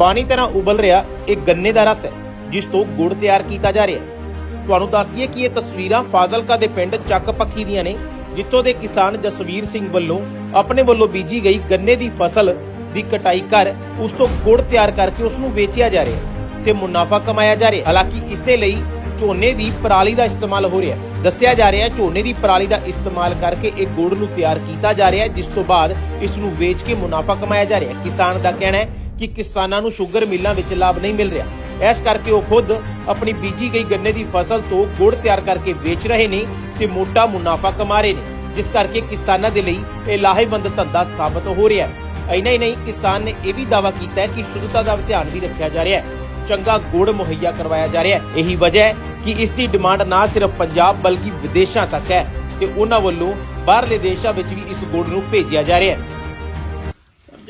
ਪਾਣੀ ਤਰ੍ਹਾਂ ਉਬਲ ਰਿਹਾ, ਇਹ ਗੰਨੇ ਦਾ ਰਸ ਹੈ, ਜਿਸ ਤੋਂ ਗੁੜ ਤਿਆਰ ਕੀਤਾ ਜਾ ਰਿਹਾ ਹੈ। ਤੁਹਾਨੂੰ ਦੱਸ ਦਈਏ ਕਿ ਇਹ ਤਸਵੀਰਾਂ ਫਾਜ਼ਿਲਕਾ ਦੇ ਪਿੰਡ ਚੱਕ ਪੱਖੀ ਦੀਆਂ ਨੇ, ਜਿੱਥੋਂ ਦੇ ਕਿਸਾਨ ਜਸਵੀਰ ਸਿੰਘ ਵੱਲੋਂ ਆਪਣੇ ਵੱਲੋਂ ਬੀਜੀ ਗਈ ਗੰਨੇ ਦੀ ਫਸਲ ਦੀ ਕਟਾਈ ਕਰ, ਉਸ ਤੋਂ ਗੁੜ ਤਿਆਰ ਕਰਕੇ ਉਸ ਨੂੰ ਵੇਚਿਆ ਜਾ ਰਿਹਾ ਹੈ ਤੇ ਮੁਨਾਫਾ ਕਮਾਇਆ ਜਾ ਰਿਹਾ ਹਾਲਾਂਕਿ ਇਸ ਦੇ ਲਈ ਝੋਨੇ ਦੀ ਪਰਾਲੀ ਦਾ ਇਸਤੇਮਾਲ ਹੋ ਰਿਹਾ ਹੈ। ਦੱਸਿਆ ਜਾ ਰਿਹਾ ਹੈ ਝੋਨੇ ਦੀ ਪਰਾਲੀ ਦਾ ਇਸਤੇਮਾਲ ਕਰਕੇ ਇਹ ਗੁੜ ਨੂੰ ਤਿਆਰ ਕੀਤਾ ਜਾ ਰਿਹਾ ਹੈ, ਜਿਸ ਤੋਂ ਬਾਅਦ ਇਸ ਨੂੰ ਵੇਚ ਕੇ ਮੁਨਾਫਾ ਕਮਾਇਆ ਜਾ ਰਿਹਾ ਹੈ। ਕਿਸਾਨ ਦਾ ਕਹਿਣਾ ਹੈ ਕਿ ਕਿਸਾਨਾਂ ਨੂੰ ਸ਼ੂਗਰ ਮਿੱਲਾਂ ਵਿੱਚ ਲਾਭ ਨਹੀਂ ਮਿਲ ਰਿਹਾ। ਇਸ ਕਰਕੇ ਉਹ ਖੁਦ ਆਪਣੀ ਬੀਜੀ ਗਈ ਗੰਨੇ ਦੀ ਫਸਲ ਤੋਂ ਗੁੜ ਤਿਆਰ ਕਰਕੇ ਵੇਚ ਰਹੇ ਨੇ ਤੇ ਮੋਟਾ ਮੁਨਾਫਾ ਕਮਾ ਰਹੇ ਨੇ, ਜਿਸ ਕਰਕੇ ਕਿਸਾਨਾਂ ਦੇ ਲਈ ਇਹ ਲਾਹੇਵੰਦ ਧੰਦਾ ਸਾਬਤ ਹੋ ਰਿਹਾ ਹੈ। ਇੰਨਾ ਹੀ ਨਹੀਂ, ਕਿਸਾਨ ਨੇ ਇਹ ਵੀ ਦਾਅਵਾ ਕੀਤਾ ਹੈ ਕਿ ਸ਼ੁੱਧਤਾ ਦਾ ਧਿਆਨ ਵੀ ਰੱਖਿਆ ਜਾ ਰਿਹਾ ਹੈ। ਚੰਗਾ ਗੁੜ ਮੁਹੱਈਆ ਕਰਵਾਇਆ ਜਾ ਰਿਹਾ ਹੈ। ਇਹੀ ਵਜ੍ਹਾ ਹੈ ਕਿ ਇਸ ਦੀ ਡਿਮਾਂਡ ਨਾ ਸਿਰਫ ਪੰਜਾਬ ਬਲਕਿ ਵਿਦੇਸ਼ਾਂ ਤੱਕ ਹੈ ਤੇ ਉਹਨਾਂ ਵੱਲੋਂ ਬਾਹਰਲੇ ਦੇਸ਼ਾਂ ਵਿੱਚ ਵੀ ਇਸ ਗੁੜ ਨੂੰ ਭੇਜਿਆ ਜਾ ਰਿਹਾ ਹੈ।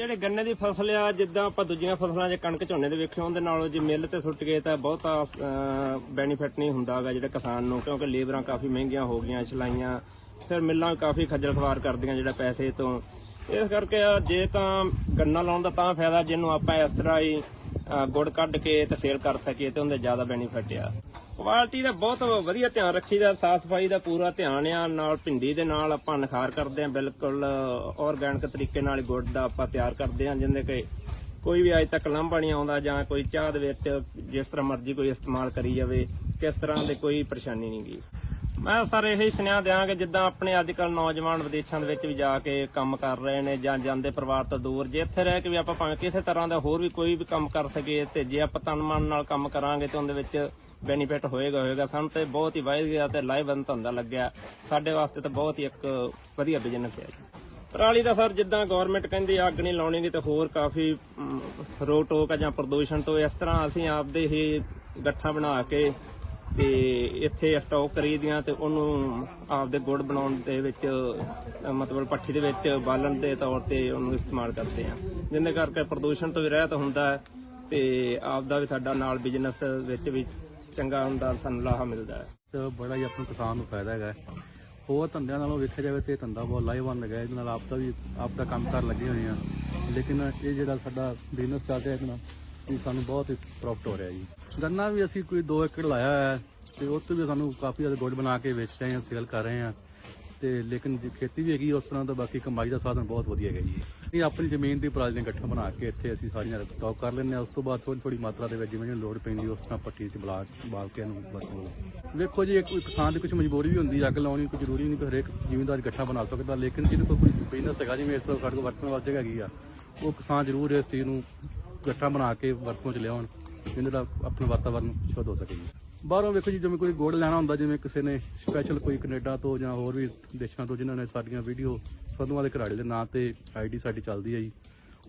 ਜਿਹੜੇ ਗੰਨੇ ਦੀ ਫਸਲ ਆ, ਜਿੱਦਾਂ ਆਪਾਂ ਦੂਜੀਆਂ ਫਸਲਾਂ ਜੇ ਕਣਕ ਝੋਨੇ ਦੇ ਵੇਖਿਓ, ਉਹਦੇ ਨਾਲੋਂ ਜੇ ਮਿੱਲ ਤੇ ਸੁੱਟ ਗਏ ਤਾਂ ਬਹੁਤਾ ਬੈਨੀਫਿਟ ਨਹੀਂ ਹੁੰਦਾਗਾ ਜਿਹੜੇ ਕਿਸਾਨ ਨੂੰ, ਕਿਉਂਕਿ ਲੇਬਰਾਂ ਕਾਫੀ ਮਹਿੰਗੀਆਂ ਹੋ ਗਈਆਂ, ਸਿਲਾਈਆਂ, ਫਿਰ ਮਿੱਲਾਂ ਕਾਫੀ ਖੱਜਲ ਖਵਾਰ ਕਰਦੀਆਂ ਜਿਹੜਾ ਪੈਸੇ ਤੋਂ। ਇਸ ਕਰਕੇ ਜੇ ਤਾਂ ਗੰਨਾ ਲਾਉਣ ਦਾ ਤਾਂ ਫਾਇਦਾ, ਜਿਹਨੂੰ ਆਪਾਂ ਇਸ ਤਰ੍ਹਾਂ ਹੀ ਗੁੜ ਕੱਢ ਕੇ ਤੇ ਸੇਲ ਕਰ ਸਕੀਏ ਤੇ ਉਹਦੇ ਜ਼ਿਆਦਾ ਬੈਨੀਫਿਟ ਆ। ਕੁਆਲਿਟੀ ਦਾ ਬਹੁਤ ਵਧੀਆ ਧਿਆਨ ਰੱਖੀਦਾ, ਸਾਫ਼ ਸਫ਼ਾਈ ਦਾ ਪੂਰਾ ਧਿਆਨ ਆ, ਨਾਲ ਭਿੰਡੀ ਦੇ ਨਾਲ ਆਪਾਂ ਨਿਖਾਰ ਕਰਦੇ ਆ, ਬਿਲਕੁਲ ਆਰਗੈਨਿਕ ਤਰੀਕੇ ਨਾਲ ਗੁੜ ਦਾ ਆਪਾਂ ਤਿਆਰ ਕਰਦੇ ਆ ਜਿੰਦੇ ਕਿ ਕੋਈ ਵੀ ਅੱਜ ਤੱਕ ਲਾਂਭਾ ਨਹੀਂ ਆਉਂਦਾ ਜਾਂ ਕੋਈ ਚਾਹ ਦੇ ਵਿੱਚ ਜਿਸ ਤਰ੍ਹਾਂ ਮਰਜ਼ੀ ਕੋਈ ਇਸਤੇਮਾਲ ਕਰੀ ਜਾਵੇ, ਕਿਸ ਤਰ੍ਹਾਂ ਦੇ ਕੋਈ ਪਰੇਸ਼ਾਨੀ ਨਹੀਂ ਗੀ। ਮੈਂ ਸਰ ਇਹੀ ਸੁਨੇਹਾ ਦਿਆਂਗੇ ਜਿੱਦਾਂ ਆਪਣੇ ਅੱਜ ਕੱਲ ਨੌਜਵਾਨ ਵਿਦੇਸ਼ਾਂ ਦੇ ਵਿੱਚ ਵੀ ਜਾ ਕੇ ਕੰਮ ਕਰ ਰਹੇ ਨੇ ਜਾਂ ਜਾਂਦੇ ਪਰਿਵਾਰ ਤੋਂ ਦੂਰ ਜੇ ਇੱਥੇ ਰਹਿ ਕੇ ਵੀ ਆਪਾਂ ਭਾਵੇਂ ਕਿਸੇ ਤਰ੍ਹਾਂ ਦਾ ਹੋਰ ਵੀ ਕੋਈ ਵੀ ਕੰਮ ਕਰ ਸਕੀਏ ਤੇ ਜੇ ਆਪਾਂ ਤਨ ਮਨ ਨਾਲ ਕੰਮ ਕਰਾਂਗੇ ਤੇ ਉਹਦੇ ਵਿੱਚ ਬੈਨੀਫਿਟ ਹੋਏਗਾ ਹੋਏਗਾ। ਸਾਨੂੰ ਤੇ ਬਹੁਤ ਹੀ ਵਧੀਆ ਤੇ ਲਾਹੇਵੰਦ ਧੰਦਾ ਲੱਗਿਆ। ਸਾਡੇ ਵਾਸਤੇ ਤਾਂ ਬਹੁਤ ਹੀ ਇੱਕ ਵਧੀਆ ਬਿਜ਼ਨਸ ਹੈ ਪਰਾਲੀ ਦਾ ਸਰ ਜਿੱਦਾਂ ਗਵਰਨਮੈਂਟ ਕਹਿੰਦੀ ਅੱਗ ਨਹੀਂ ਲਾਉਣੀ ਗੀ ਤੇ ਹੋਰ ਕਾਫੀ ਅਮ, ਰੋਕ ਟੋਕ ਆ ਜਾਂ ਪ੍ਰਦੂਸ਼ਣ ਤੋਂ ਇਸ ਤਰ੍ਹਾਂ ਅਸੀਂ ਆਪਦੇ ਹੀ ਗੱਠਾਂ ਬਣਾ ਕੇ ਤੇ ਇੱਥੇ ਸਟਾਕ ਕਰੀਦੀਆਂ ਤੇ ਉਹਨੂੰ ਆਪਦੇ ਗੁੜ ਬਣਾਉਣ ਦੇ ਵਿੱਚ ਮਤਲਬ ਪੱਠੀ ਦੇ ਵਿੱਚ ਬਾਲਣ ਦੇ ਤੌਰ ਤੇ ਉਹਨੂੰ ਇਸਤੇਮਾਲ ਕਰਦੇ ਆ। ਜਿੰਦੇ ਕਰਕੇ ਪ੍ਰਦੂਸ਼ਣ ਤੋਂ ਵੀ ਰਹਿਤ ਹੁੰਦਾ ਹੈ ਤੇ ਆਪਦਾ ਵੀ ਸਾਡਾ ਨਾਲ ਬਿਜ਼ਨਸ ਵਿੱਚ ਵੀ ਚੰਗਾ ਹੁੰਦਾ, ਸਾਨੂੰ ਲਾਹਾ ਮਿਲਦਾ ਹੈ। ਤੇ ਬੜਾ ਹੀ ਆਪਾਂ ਨੂੰ ਕਿਸਾਨ ਨੂੰ ਫਾਇਦਾ ਹੈਗਾ ਹੋਰ ਧੰਦਿਆਂ ਨਾਲੋਂ ਵੇਖਿਆ ਜਾਵੇ ਤੇ ਇਹ ਧੰਦਾ ਬਹੁਤ ਲਾਹੇਵੰਦ ਹੈਗਾ ਇਹਦੇ ਨਾਲ ਆਪ ਦਾ ਵੀ ਆਪ ਦਾ ਕੰਮ ਕਰ ਲੱਗੇ ਹੋਏ ਆ। ਲੇਕਿਨ ਇਹ ਜਿਹੜਾ ਸਾਡਾ ਬਿਜ਼ਨਸ ਚੱਲ ਰਿਹਾ ਇਹਦੇ ਨਾਲ ਇਹ ਸਾਨੂੰ ਬਹੁਤ ਹੀ ਪ੍ਰੋਫਿਟ ਹੋ ਰਿਹਾ ਜੀ। ਗੰਨਾ ਵੀ ਅਸੀਂ ਕੋਈ 2 ਏਕੜ ਲਾਇਆ ਹੋਇਆ ਹੈ ਤੇ ਉਹ ਤੋਂ ਵੀ ਸਾਨੂੰ ਕਾਫੀ ਜ਼ਿਆਦਾ ਗੁੜ ਬਣਾ ਕੇ ਵੇਚ ਰਹੇ ਹਾਂ ਸੇਲ ਕਰ ਰਹੇ ਹਾਂ। ਤੇ ਲੇਕਿਨ ਜੇ ਖੇਤੀ ਵੀ ਹੈਗੀ ਉਸ ਤਰ੍ਹਾਂ ਦਾ ਬਾਕੀ ਕਮਾਈ ਦਾ ਸਾਧਨ ਬਹੁਤ ਵਧੀਆ ਹੈਗਾ ਜੀ। ਇਹ ਆਪਣੀ ਜ਼ਮੀਨ ਦੀ ਪਰਾਲੀ ਦੀਆਂ ਗੱਠਾਂ ਬਣਾ ਕੇ ਇੱਥੇ ਅਸੀਂ ਸਾਰੀਆਂ ਸਟਾਕ ਕਰ ਲੈਂਦੇ ਹਾਂ। ਉਸ ਤੋਂ ਬਾਅਦ ਥੋੜੀ ਥੋੜੀ ਮਾਤਰਾ ਦੇ ਵਿੱਚ ਜਿਵੇਂ ਜਿਵੇਂ ਲੋੜ ਪੈਂਦੀ ਉਸ ਤਰ੍ਹਾਂ ਪੱਟੀ 'ਚ ਬਲਾ ਬਾਲ ਕੇ ਇਹਨੂੰ ਵਰਤੋਂ। ਵੇਖੋ ਜੀ ਇੱਕ ਕਿਸਾਨ ਦੀ ਕੁਝ ਮਜਬੂਰੀ ਵੀ ਹੁੰਦੀ ਹੈ, ਅੱਗ ਲਾਉਣੀ ਕੋਈ ਜ਼ਰੂਰੀ ਨਹੀਂ ਕਿ ਹਰੇਕ ਜ਼ਿਮੀਂਦਾਰ ਗੱਠਾ ਬਣਾ ਸਕਦਾ। ਲੇਕਿਨ ਜਿਹਦੇ ਕੋਲ ਕੋਈ ਬਿਜ਼ਨਸ ਹੈਗਾ ਜਿਵੇਂ ਇਸ ਤੋਂ ਸਾਡੇ ਕੋਲ ਵਰਤਣ ਵਾਸਤੇ ਹੈਗੀ ਆ ਉਹ ਕਿਸਾਨ ਜ਼ਰੂਰ ਇਸ ਚੀਜ਼ ਨੂੰ ਗੱਠਾ ਬਣਾ ਕੇ ਵਰਤੋਂ 'ਚ ਲਿਆਉਣ ਜਿਹਦੇ ਨਾਲ ਆਪਣਾ ਵਾਤਾਵਰਨ ਸ਼ੁੱਧ ਹੋ ਸਕੇ ਜੀ। ਬਾਹਰੋਂ ਵੇਖੋ ਜੀ ਜਿਵੇਂ ਕੋਈ ਗੁੜ ਲੈਣਾ ਹੁੰਦਾ ਜਿਵੇਂ ਕਿਸੇ ਨੇ ਸਪੈਸ਼ਲ ਕੋਈ ਕੈਨੇਡਾ ਤੋਂ ਜਾਂ ਹੋਰ ਵੀ ਦੇਸ਼ਾਂ ਤੋਂ ਜਿਨ੍ਹਾਂ ਨੇ ਸਾਡੀਆਂ ਵੀਡੀਓ ਸਦੋਂ ਵਾਲੇ ਘਰਾੜੇ ਦੇ ਨਾਂ ਤੇ ਆਈਡੀ ਸਾਡੀ ਚੱਲਦੀ ਹੈ ਜੀ।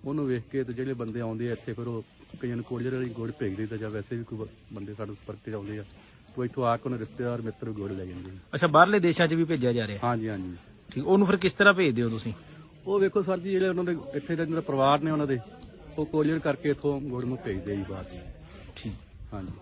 ਉਹਨੂੰ ਵੇਖ ਕੇ ਤੇ ਜਿਹੜੇ ਬੰਦੇ ਆਉਂਦੇ ਆ ਇੱਥੇ ਫਿਰ ਉਹ ਕਈਆਂ ਨੂੰ ਕੋਲ ਜਿਹੜੇ ਗੁੜ ਭੇਜ ਦਿੰਦਾ ਜਾਂ ਵੈਸੇ ਵੀ ਕੋਈ ਬੰਦੇ ਸਾਡੇ ਸੰਪਰਕ ਤੇ ਆਉਂਦੇ ਆ ਉਹ ਇੱਥੋਂ ਆ ਕੇ ਉਹਨਾਂ ਰਿਸ਼ਤੇਦਾਰ ਮਿੱਤਰ ਵੀ ਗੁੜ ਲੈ ਜਾਂਦੇ ਆ। ਅੱਛਾ ਬਾਹਰਲੇ ਦੇਸ਼ਾਂ 'ਚ ਵੀ ਭੇਜਿਆ ਜਾ ਰਿਹਾ? ਹਾਂਜੀ ਹਾਂਜੀ। ਠੀਕ ਉਹਨੂੰ ਫਿਰ ਕਿਸ ਤਰ੍ਹਾਂ ਭੇਜਦੇ ਹੋ ਤੁਸੀਂ? ਉਹ ਵੇਖੋ ਸਰ ਜੀ ਜਿਹੜੇ ਉਹਨਾਂ ਦੇ ਇੱਥੇ ਦੇ ਜਿਹੜਾ ਪਰਿਵਾਰ ਨੇ ਉਹਨਾਂ ਦੇ ਉਹ ਕੋਰੀਅਰ ਕਰਕੇ ਇੱਥੋਂ ਗੁੜ ਨੂੰ ਭੇਜਦੇ ਜੀ ਬਾਅਦ 'ਚ। ਠੀਕ ਹਾਂਜੀ